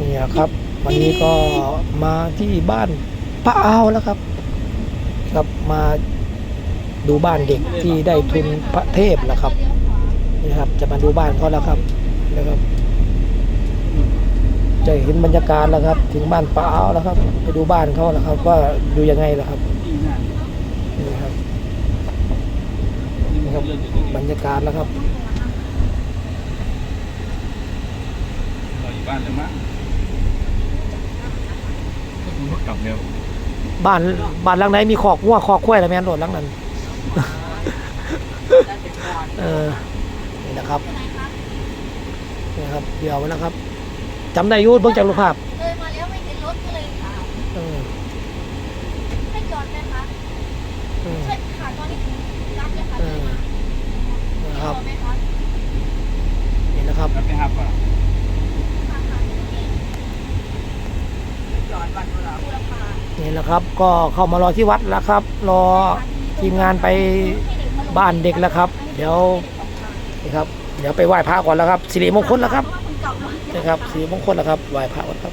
นี่ครับ วันนี้ก็มาที่บ้านป้าเอาแล้วครับ ครับมาดูบ้านเด็กที่ได้ทุนพระเทพแล้วครับนี่ครับ จะมาดูบ้านเขาแล้วครับนะครับ จะเห็นบรรยากาศแล้วครับ ถึงบ้านป้าเอาแล้วครับ ไปดูบ้านเขาแล้วครับ ว่าดูยังไงแล่ะครับนี่ครับนี่ครับบรรยากาศแล้วครับอยู่บ้านเลยมั้ง กลับเร็วบ้านบ้านหลังไหนมีขอกงัวขอกควายอะไรแม่นโดดหลังนั้น เออนี่นะครับนี่ครับเดี๋ยวนะครับจำได้อยูเบิ่งจากรูปภาพเลยมาแล้วไม่เห็นรถก็เลยถามเออให้จอดไหมคะเออใช่ค่ะตอนนี้ถึงรับเลยค่ะเอเลยอ มา นะครับ จอดไหมคะ นี่นะครับ แล้วไปหับอะ ค่ะค่ะที่จอดวัดบุรพา นี่แหละครับ ก็เข้ามารอที่วัดแล้วครับ รอทีมงานไปบ้านเด็กแล้วครับ เดี๋ยวนี่ครับ เดี๋ยวไปไหว้พระก่อนแล้วครับสิริมงคลแล้วครับนะครับสิริมงคลแล้วครับไหว้พระก่อนครับ